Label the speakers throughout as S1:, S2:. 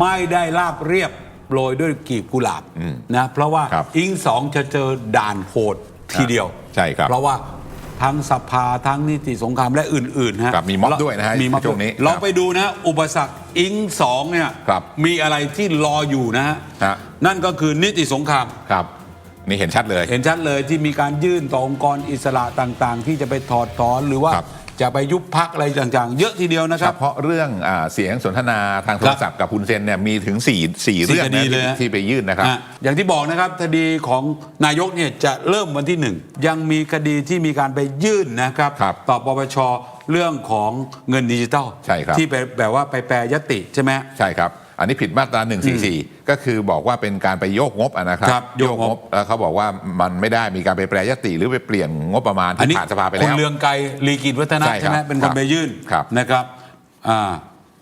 S1: ไม่ได้ราบเรียบโรยด้วยกีบกุหลาบนะเพราะว่า
S2: ครับ
S1: อิงสองจะเจอด่านโหดทีเดียว
S2: ใช่ครับ
S1: เพราะว่าทั้งสภาทั้งนิติสงครามและอื่นๆฮะ
S2: ครับมีม็อบด้วยนะฮะ
S1: มีม็อบ
S2: ช่วงนี้
S1: เรา
S2: ครับ
S1: ไปดูนะ อุปสรรคอิงสองเนี่ย
S2: ครับ
S1: มีอะไรที่รออยู่นะฮะ
S2: ฮะ
S1: นั่นก็คือนิติสงคราม
S2: ครับ นี่เห็นชัดเลย
S1: เห็นชัดเลยที่มีการยื่นต่อองค์กรอิสระต่างๆ ที่จะไปถอดถอนหรือว่า
S2: ครับ
S1: จะไปยุบพักอะไรต่างๆ เยอะทีเดียวนะค
S2: เฉ
S1: รับ
S2: พาะเรื่องอาเสียงสนทนาทางโทรศัพท์กับคุณเซนเนี่ยมีถึง4 4
S1: สี่
S2: เรื่อง
S1: คดี
S2: นะ
S1: เลย
S2: ที่
S1: ฮะ
S2: ที่ไปยื่นนะครับ
S1: อะอย่างที่บอกนะครับคดีของนายกเนี่ยจะเริ่มวันที่หนึ่งยังมีคดีที่มีการไปยื่นนะครับ
S2: ครับ
S1: ต่อปปชเรื่องของเงินดิจิทัล
S2: ใช่ครับ
S1: ที่ไปแบบว่าไปแปรยติใช่ไหม
S2: ใช่ครับ อันนี้ผิดมาตรา 144 ก็คือบอกว่าเป็นการไปโยกงบอะนะครับ
S1: ครับโยกงบ
S2: แล้วเขาบอกว่ามันไม่ได้มีการไปแปรยติหรือไปเปลี่ยนงบประมาณ
S1: อัน
S2: ที่
S1: นี้
S2: ผ่านสภาไป
S1: คุ
S2: แล้
S1: ณ
S2: ว
S1: เลืองไกรลีกิจวัฒนะ
S2: ใช่ครับ
S1: ใช่ไหมเป็นคนไปยื่น
S2: ครับ
S1: นะครับอ่า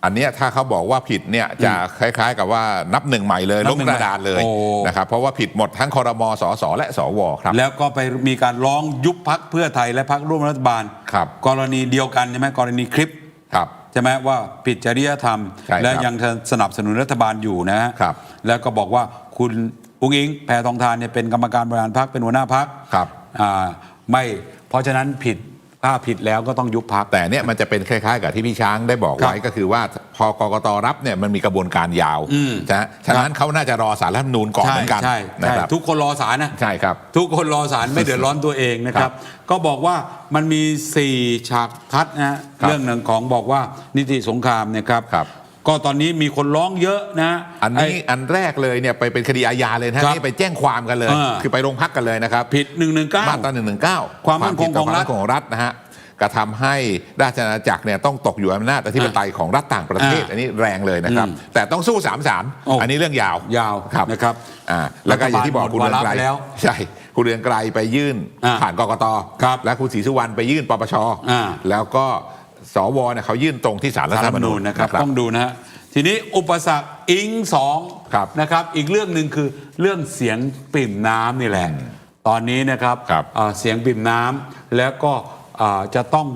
S2: อันเนี้ยถ้าเขาบอกว่าผิดเนี่ยจะคล้าย ๆ กับว่านับหนึ่งใหม่เลย
S1: นับ
S2: ล้ม
S1: หนึ่ง
S2: กระดานเลย
S1: โอ้
S2: นะครับเพราะว่าผิดหมดทั้งคอรมอสสและสวครับ
S1: แล้วก็ไปมีการร้องยุบพักเพื่อไทยและพักร่วมรัฐบาล
S2: ครับ
S1: กรณีเดียวกันใช่ไหมกรณีคลิป
S2: ครับ
S1: ใช่ไหมว่าผิดจริยธรรม
S2: ใช่ครับ
S1: และยังสนับสนุนรัฐบาลอยู่นะฮะ
S2: ครับ
S1: แล้วก็บอกว่าคุณอุ้งอิงแพทองทานเนี่ยเป็นกรรมการบริหารพรรคเป็นหัวหน้าพรรค
S2: ครับ
S1: อ่าไม่เพราะฉะนั้นผิด ถ้าผิดแล้วก็ต้องยุบพรรค
S2: แต่เนี่ยมันจะเป็นคล้ายๆ กับที่พี่ช้างได้บอก
S1: ครับ
S2: ไว้ก็คือว่าพอกกตรับเนี่ยมันมีกระบวนการยาว
S1: อืม
S2: นะฉะนั้นเขาน่าจะรอสารรัฐธรรมนูญก่อน
S1: ใช่
S2: เหมือนกัน
S1: ใช่
S2: นะ
S1: ใช่
S2: ครับ
S1: ทุกคนรอสารนะ
S2: ใช่ครับ
S1: ทุกคนรอสารไม่เดือดร้อนตัวเองนะค
S2: ครั
S1: รับ
S2: บ
S1: ก็บอกว่ามันมี 4 ฉากทัดนะฮะ
S2: ครับ
S1: เรื่องหนึ่งของบอกว่านิติสงครามเนะครับ
S2: ครับ
S1: ก็ตอนนี้มีคนร้องเยอะนะ
S2: อันนี้
S1: ไอั
S2: นแรกเลยเนี่ยไปเป็นคดีอาญาเลยนะฮะ
S1: ครับ
S2: นี่ไปแจ้งความกันเลย
S1: อ่า
S2: คือไปโรงพักกันเลยนะครับ
S1: ผิด1นึ
S2: มาตรา1นึ
S1: ความมั่นคงของรัฐ
S2: ความมั่นคงของรัฐนะฮะกระทำให้ราชอาณาจักรเนี่ยต้องตกอยู่อำนาจอธิปไตยของรัฐต่างประเทศ
S1: อ่า
S2: อันนี้แรงเลยนะครับ
S1: อืม
S2: แต่ต้องสู้สามศาล
S1: โอ้
S2: อันนี้เรื่องยาว
S1: ยาว
S2: ครับ
S1: นะครับ
S2: อ่าแล้วก็อย่างที่บอก
S1: รัฐ
S2: คุณ
S1: บาล
S2: เรืองไกร
S1: หมดวาระไปแล้ว
S2: ใช่คุณเรืองไกรไปยื่น
S1: อ่า
S2: ผ่านกกต
S1: ครับ
S2: และคุณศรีสุวรรณไปยื่นปปช
S1: อ่า
S2: แล้วก็ สวเนี่ยเขายื่นตรงที่ศาลรัฐ
S1: รัฐ
S2: ธ
S1: ธ
S2: ร
S1: ร
S2: ร
S1: ร
S2: ม
S1: ม
S2: นู
S1: นู
S2: ญ
S1: ญนะครับต้องดูนะฮะทีนี้อุปสรรคอิงสอง
S2: ครับ
S1: นะครับอีกเรื่องหนึ่งคือเรื่องเสียงปริ่มน้ำนี่แหละตอนนี้นะครับ
S2: ครับ
S1: เอ่อเสียงปริ่มน้ำแล้วก็เอ่อจะต้อง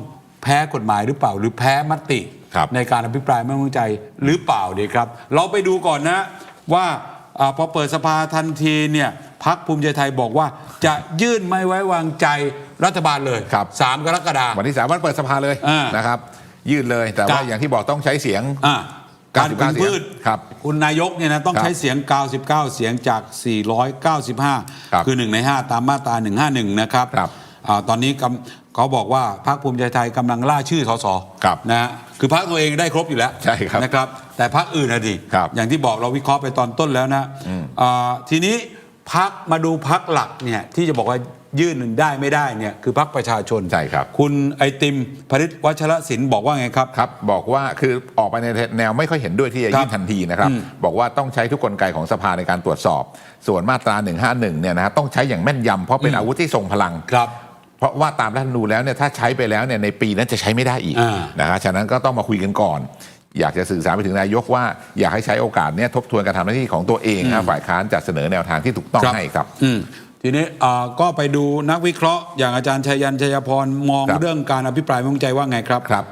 S1: แพ้กฎหมายหรือเปล่า หรือแพ้มติ
S2: ครับ
S1: ในการอภิปรายไม่ไว้วางใจหรือเปล่าดีครับ เราไปดูก่อนนะว่าอาพอเปิดสภาทันทีเนี่ยพักภูมิใจไทยบอกว่าจะยื่นไม่ไว้วางใจ รัฐบาลเลย
S2: ครับ
S1: สามกรกฎาคม
S2: วันที่สามวันเปิดสภาเลย
S1: อ่าน
S2: นะครับ ยื่นเลยแต่ว่า
S1: ครับ
S2: อย่างที่บอกต้องใช้เสียง
S1: อะการ
S2: 99
S1: คุมพืช
S2: เสียงครับ
S1: คุณนายกเนี่ยนะต้อง
S2: ครับ
S1: ใช้เสียง 99 เสียงจาก495
S2: ครับ
S1: คือ 1 ใน 5 ตามมาตรา 151 นะครับ
S2: ครับ
S1: อ่าตอนนี้กำเขาบอกว่าพรรคภูมิใจไทยกำลังล่าชื่อสส
S2: ครับ
S1: นะฮะคือพรรคตัวเองได้ครบอยู่แล้ว
S2: ใช่ครับ
S1: นะครับ แต่พรรคอื่นนะดิ
S2: ครับ
S1: อย่างที่บอกเราวิเคราะห์ไปตอนต้นแล้วนะอ่าทีนี้พักมาดูพักหลักเนี่ยที่จะบอกว่า ยื่นได้ไม่ได้เนี่ยคือพักประชาชน
S2: ใช่ครับ
S1: คุณไอติมพริตวัชรศิลป์บอกว่าไงครับ
S2: ครับ บอกว่าคือออกไปในแนวไม่ค่อยเห็นด้วยที่จะ
S1: ครับ
S2: ยื่นทันทีนะครับ
S1: อืม
S2: บอกว่าต้องใช้ทุกกลไกของสภาในการตรวจสอบ ส่วนมาตรา 151เนี่ยนะฮะต้องใช้อย่างแม่นยำเพราะเป็นอาวุธที่ทรงพลัง
S1: ครับ
S2: เพราะว่าตามรัฐธรรมนูญแล้วเนี่ยถ้าใช้ไปแล้วเนี่ยในปีนั้นจะใช้ไม่ได้อีก
S1: อ่า
S2: นะฮะฉะนั้นก็ต้องมาคุยกันก่อนอยากจะสื่อสารไปถึงนายกว่าอยากให้ใช้โอกาสเนี้ทบทวนการทำหน้าที่ของตัวเองนะฝ่ายค้านจัดเสนอแนวทางที่ถูกต้องให้ครับ
S1: อืม ทีนี้อ่าก็ไปดูนักวิเคราะห์ อย่างอาจารย์ชัยยันชัยพรมอง
S2: ครับ
S1: เรื่องการอภิปรายไม่ไว้วางใจว่าไงครับ
S2: ครับ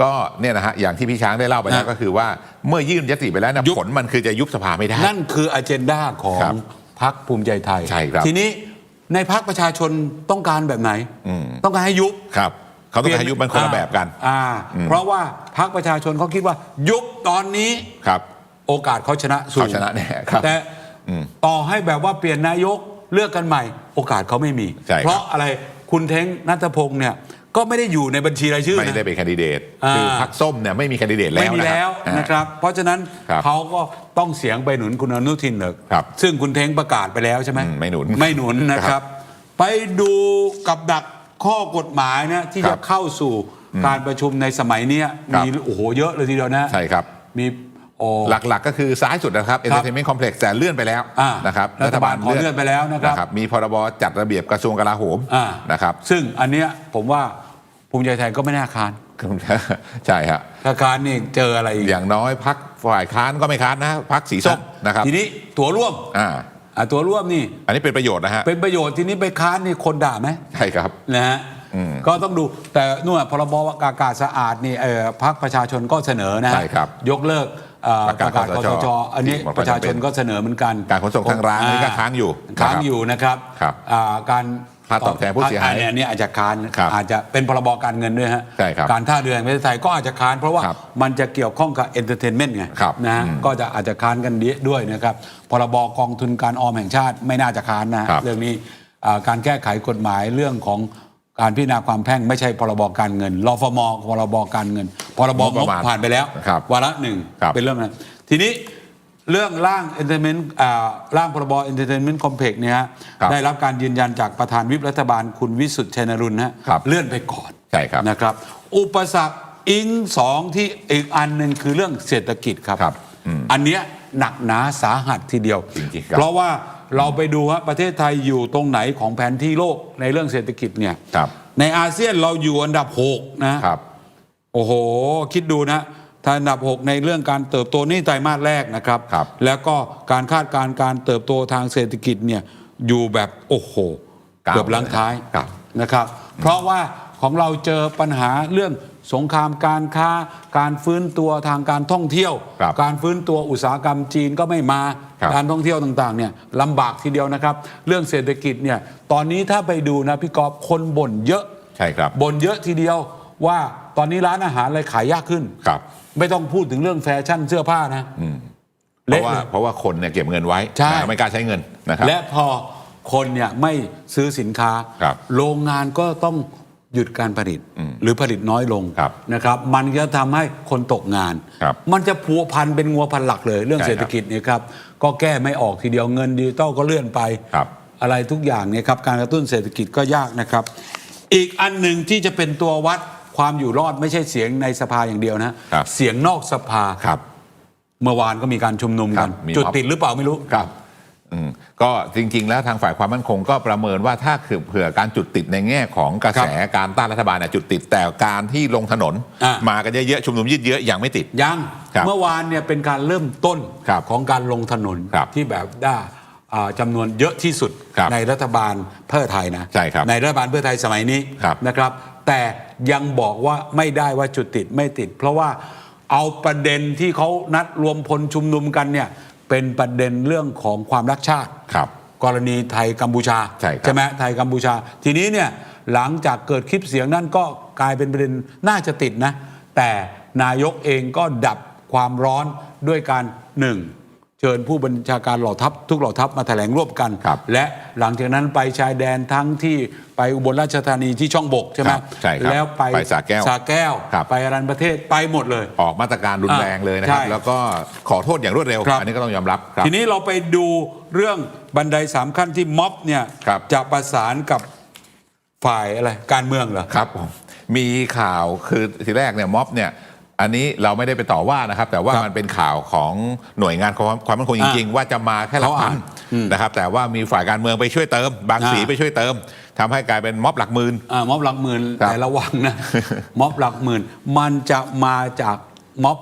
S2: ก็เนี่ยนะฮะอย่างที่พี่ช้างได้เล่าไปแล้ว
S1: นะ
S2: ก็คือว่าเมื่อยื่นยติไปแล้วเนี่ย
S1: ยุบ
S2: ผลมันคือจะยุบสภาไม่ได้
S1: นั่นคืออเจนดาของ
S2: ครับ
S1: พรรคภูมิใจไทย
S2: ใช่ครับ
S1: ทีนี้ในพรรคประชาชนต้องการแบบไหน
S2: อืม
S1: ต้องการให้ยุบ
S2: ครับเขาต้องการให้ยุบมันคนละแบบกัน
S1: อ่าเพราะว่าพรรคประชาชนเขาคิดว่ายุบตอนนี้
S2: ครับ
S1: โอกาสเขาชนะสูง
S2: เขาชนะแน่ครับ
S1: แต่
S2: อืม
S1: ต่อให้แบบว่าเปลี่ยนนายก เลือกกันใหม่ โอกาสเขาไม่มี
S2: ใช่ครับ
S1: เพราะอะไรคุณเท้งนัทพงศ์เนี่ยก็ไม่ได้อยู่ในบัญชีรายชื่อ
S2: ไม่
S1: นะ
S2: ได้เป็นแคนดิเดต
S1: อ่า
S2: คือพรรคส้มเนี่ยไม่มีแคนดิเดตแล้ว
S1: ไม่มีแล้ว
S2: นะ
S1: นะ
S2: ค
S1: ครับรับ เพราะฉะนั้น
S2: ครับ
S1: เขาก็ต้องเสียงไปหนุนคุณอนุทินเนอะ
S2: ครับ
S1: ซึ่งคุณเท้งประกาศไปแล้วใช่ไหม
S2: อืมไม่หนุน
S1: ไม่หนุนนะค
S2: ครั
S1: รับ
S2: บ
S1: ไปดูกับดักข้อกฎหมายนะที่
S2: ครั
S1: จะ
S2: บ
S1: เข้าสู่การประชุมในสมัยเนี้ย
S2: ครับ
S1: มีโอ้โหเยอะเลยทีเดียวนะ
S2: ใช่ครับ
S1: มีโอ้
S2: หลักๆ ก็คือซ้ายสุดนะครับ Entertainment Complex แต่เลื่อนไปแล้ว
S1: อ่า
S2: นะครับ
S1: รัฐบาลขอเลื่อนไปแล้วนะครับ
S2: มีพรบจัดระเบียบกระทรวงกลาโหม
S1: อ่า
S2: นะครับ
S1: ซึ่งอันเนี้ยผมว่าภูมิใจไทยก็ไม่น่าค้าน
S2: ใช่ฮะ
S1: ถ้าค้านนี่เจออะไรอีก
S2: อย่างน้อยพักฝ่ายค้านก็ไม่ค้านนะพักสีส้มนะครับ
S1: ทีนี้ตัวร่วม
S2: อ่า
S1: อะตัวร่วมนี่
S2: อันนี้เป็นประโยชน์นะฮะ
S1: เป็นประโยชน์ทีนี้ไปค้านนี่คนด่าไหม
S2: ใช่ครับ
S1: นะฮะ
S2: อืม
S1: ก็ต้องดูแต่นู่นพรบอากาศสะอาดนี่เออพักประชาชนก็เสนอนะฮะ
S2: ใช่ครับ
S1: ยกเลิกเอ่อ
S2: ประกาศ
S1: คอสชอันนี้
S2: บอก
S1: ประชาชน
S2: จำเป็น
S1: ก็เสนอเหมือนกัน
S2: การขนส่งทางรางอันนี้ก็ค้างอยู่
S1: ค้าง
S2: นะครับ
S1: อยู่นะครับ
S2: ครับ
S1: อ่าการ
S2: ค่าตอบแทนผู้เสียหาย
S1: อันนี้อาจจะค้าน
S2: ครับ
S1: อาจจะเป็นพรบการเงินด้วยฮะ
S2: ใช่ครับ
S1: การท่าเรือแห่งประเทศไทยก็อาจจะค้านเพราะว่า
S2: ครับ
S1: มันจะเกี่ยวข้องกับเอนเตอร์เทนเมนต์ไง
S2: ครับ
S1: นะฮะ
S2: อืม
S1: ก็จะอาจจะค้านกันด้วยนะครับพรบกองทุนการออมแห่งชาติไม่น่าจะค้านนะฮะ
S2: ครับ
S1: เรื่องนี้อ่าการแก้ไขกฎหมายเรื่องของการพิจารณาความแพ่งไม่ใช่พรบการเงินรฟมพรบการเงิน พรบ
S2: ง
S1: ง
S2: บบประมาณ
S1: ผ่านไปแล้ว
S2: ครับ
S1: วาระหนึ่ง
S2: ครับ
S1: เป็นเรื่องนั้นทีนี้เรื่องร่างเอนเตอร์เทนเมนต์ร่างพรบเอนเตอร์เทนเมนต์คอมเพล็กเนี่ยฮะ
S2: ครับ
S1: ได้รับการยืนยันจากประธานวิปรัฐบาลคุณวิสุทธิ์ชัยนรุนฮะ
S2: ครับ
S1: เลื่อนไปก่อน
S2: ใช่ครับ
S1: นะครับ อุปสรรคอิงสองที่อีกอันหนึ่งคือเรื่องเศรษฐกิจครับ
S2: ครับอืม
S1: อันเนี้ยหนักหนาสาหัสทีเดียว
S2: จริงๆครับ
S1: เพราะว่าเราไปดูว่าประเทศไทยอยู่ตรงไหนของแผนที่โลกในเรื่องเศรษฐกิจเนี่ย
S2: ครับ
S1: ในอาเซียนเราอยู่อันดับ 6 นะ
S2: ครับ
S3: โอ้โห คิดดูนะถ้าอันดับ 6 ในเรื่องการเติบโตนี่ไตรมาสแรกนะครับ
S2: ครับ
S1: แล้วก็การคาดการณ์การเติบโตทางเศรษฐกิจเนี่ยอยู่แบบโอ้โห
S2: ก้าว
S1: เกือบลังท้าย
S2: ครับ
S1: นะครับ เพราะว่าของเราเจอปัญหาเรื่องสงครามการค้า การฟื้นตัวทางการท่องเที่ยว
S2: ครับ
S1: การฟื้นตัวอุตสาหกรรมจีนก็ไม่มา
S2: ครับ
S1: การท่องเที่ยวต่างๆเนี่ยลำบากทีเดียวนะครับ เรื่องเศรษฐกิจเนี่ยตอนนี้ถ้าไปดูนะพี่กอบคนบ่นเยอะ
S2: ใช่ครับ
S1: บ่นเยอะทีเดียว ว่าตอนนี้ร้านอาหารอะไรขายยากขึ้น
S2: ครับ
S1: ไม่ต้องพูดถึงเรื่องแฟชั่นเสื้อผ้านะ
S2: เพราะ
S1: เละ
S2: ว่า
S1: เลย
S2: เพราะว่าคนเนี่ยเก็บเงินไว้
S1: ใช่
S2: นะไม่กล้าใช้เงินนะครับ
S1: และพอคนเนี่ยไม่ซื้อสินค้า
S2: ครับ
S1: โรงงานก็ต้องหยุดการผลิตหรือผลิตน้อยลง
S2: ครับ
S1: นะครับ มันจะทำให้คนตกงาน
S2: ครับ
S1: มันจะพัวพันเป็นงัวพันหลักเลย เรื่อง
S2: ใช่
S1: เศรษฐกิจเนี่ยครับก็แก้ไม่ออกทีเดียวเงินดิจิตอลก็เลื่อนไป
S2: ครับ
S1: อะไรทุกอย่างเนี่ยครับการกระตุ้นเศรษฐกิจก็ยากนะครับ อีกอันหนึ่งที่จะเป็นตัววัด ความอยู่รอดไม่ใช่เสียงในสภาอย่างเดียวนะ ครับเสียงนอกสภา
S2: ครับ
S1: เมื่อวานก็มีการชุมนุมกัน
S2: ครับมี
S1: จุด
S2: ม็อบ
S1: ติดหรือเปล่าไม่รู้
S2: ครับ อืมก็จริง ๆ แล้วทางฝ่ายความมั่นคงก็ประเมินว่าถ้าคือเผื่อการจุดติดในแง่ของกระแสการต้านรัฐบาลเนี่ยจุดติดแต่การที่ลงถนน
S1: อะ
S2: มากันเยอะๆชุมนุมยืดเยอะยังไม่ติด
S1: ยัง
S2: ครับ
S1: เมื่อวานเนี่ยเป็นการเริ่มต้น
S2: ครับ
S1: ของการลงถนน
S2: ครับ
S1: ที่แบบได้อ่าจำนวนเยอะที่สุด
S2: ครับ
S1: ในรัฐบาลเพื่อไทยนะ
S2: ใช่ครับ
S1: ในรัฐบาลเพื่อไทยสมัยนี้
S2: ครับ
S1: นะครับ แต่ยังบอกว่าไม่ได้ว่าจุดติดไม่ติด เพราะว่าเอาประเด็นที่เขานัดรวมพลชุมนุมกันเนี่ยเป็นประเด็นเรื่องของความรักชาติ
S2: ครับ
S1: กรณีไทยกัมพูชา
S2: ใช่ครับ
S1: ไหมไทยกัมพูชา ทีนี้เนี่ยหลังจากเกิดคลิปเสียงนั้นก็กลายเป็นประเด็นน่าจะติดนะ แต่นายกเองก็ดับความร้อนด้วยการหนึ่ง เชิญผู้บัญชาการเหล่าทัพทุกเหล่าทัพมาแถลงร่วมกัน
S2: ครับ
S1: และหลังจากนั้นไปชายแดนทั้งที่ไปอุบลราชธานีที่ช่องบกใช่ไหม
S2: ครับใช่ครับ
S1: แล้วไป
S2: ไปสระแก้ว
S1: สระแก้ว
S2: ครับ
S1: ไปอรัญญประเทศไปหมดเลย
S2: ออกมาตรการรุนแรงเลยนะครับ
S1: ใช่
S2: แล้วก็ขอโทษอย่างรวดเร็ว
S1: ครับ
S2: อันนี้ก็ต้องยอมรับครับ
S1: ทีนี้เราไปดูเรื่องบันไดสามขั้นที่ม็อบเนี่ย
S2: ครับ
S1: จะประสานกับฝ่ายอะไรการเมืองเหรอ
S2: ครับผมมีข่าวคือทีแรกเนี่ยม็อบเนี่ย อันนี้เราไม่ได้ไปต่อว่านะครับ แต่ว่า
S1: ครับ
S2: มันเป็นข่าวของหน่วยงานความความมั่นคงจริง ๆ ว่าจะมาแค่หลัก
S1: เขา
S2: พั
S1: อ่านน
S2: นะครับ แต่ว่ามีฝ่ายการเมืองไปช่วยเติม บางสี
S1: อ่า
S2: ไปช่วยเติมทำให้กลายเป็นม็อบหลักหมื่น
S1: อ่าม็อบหลักหมื่น
S2: ครับ
S1: แต่ระวังนะม็อบหลักหมื่นมันจะมาจากม็อบ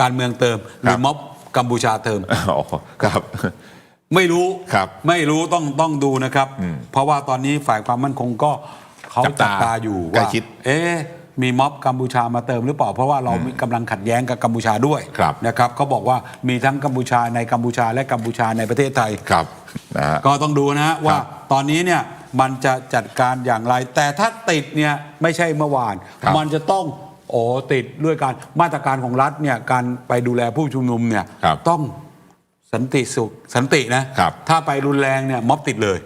S1: การเมืองเติม หรือม็อบกัมพูชาเติม
S2: อ๋อครับ
S1: ไม่รู้
S2: ครับ
S1: ไม่รู้ต้องต้องดูนะครับ เพราะว่าตอนนี้ฝ่ายความมั่นคงก็เขา
S2: จับตา
S1: จับตาอยู่
S2: ใกล้
S1: ว่า
S2: ชิด
S1: เอ๊ะ มีม็อบกัมพูชามาเติมหรือเปล่า เพราะว่าเรามีกำลังขัดแย้งกับกัมพูชาด้วย
S2: ครับ
S1: นะครับเขาบอกว่ามีทั้งกัมพูชาในกัมพูชาและกัมพูชาในประเทศไทย
S2: ครับนะฮะ
S1: ก็ต้องดูนะฮะว่าตอนนี้เนี่ยมันจะจัดการอย่างไร แต่ถ้าติดเนี่ยไม่ใช่เมื่อวาน
S2: ครับ
S1: มันจะต้องโอ้ติดด้วยการมาตรการของรัฐเนี่ยการไปดูแลผู้ชุมนุมเนี่ย
S2: ครับ
S1: ต้องสันติสุขสันตินะครับถ้าไปรุนแรงเนี่ยม็อบติดเลย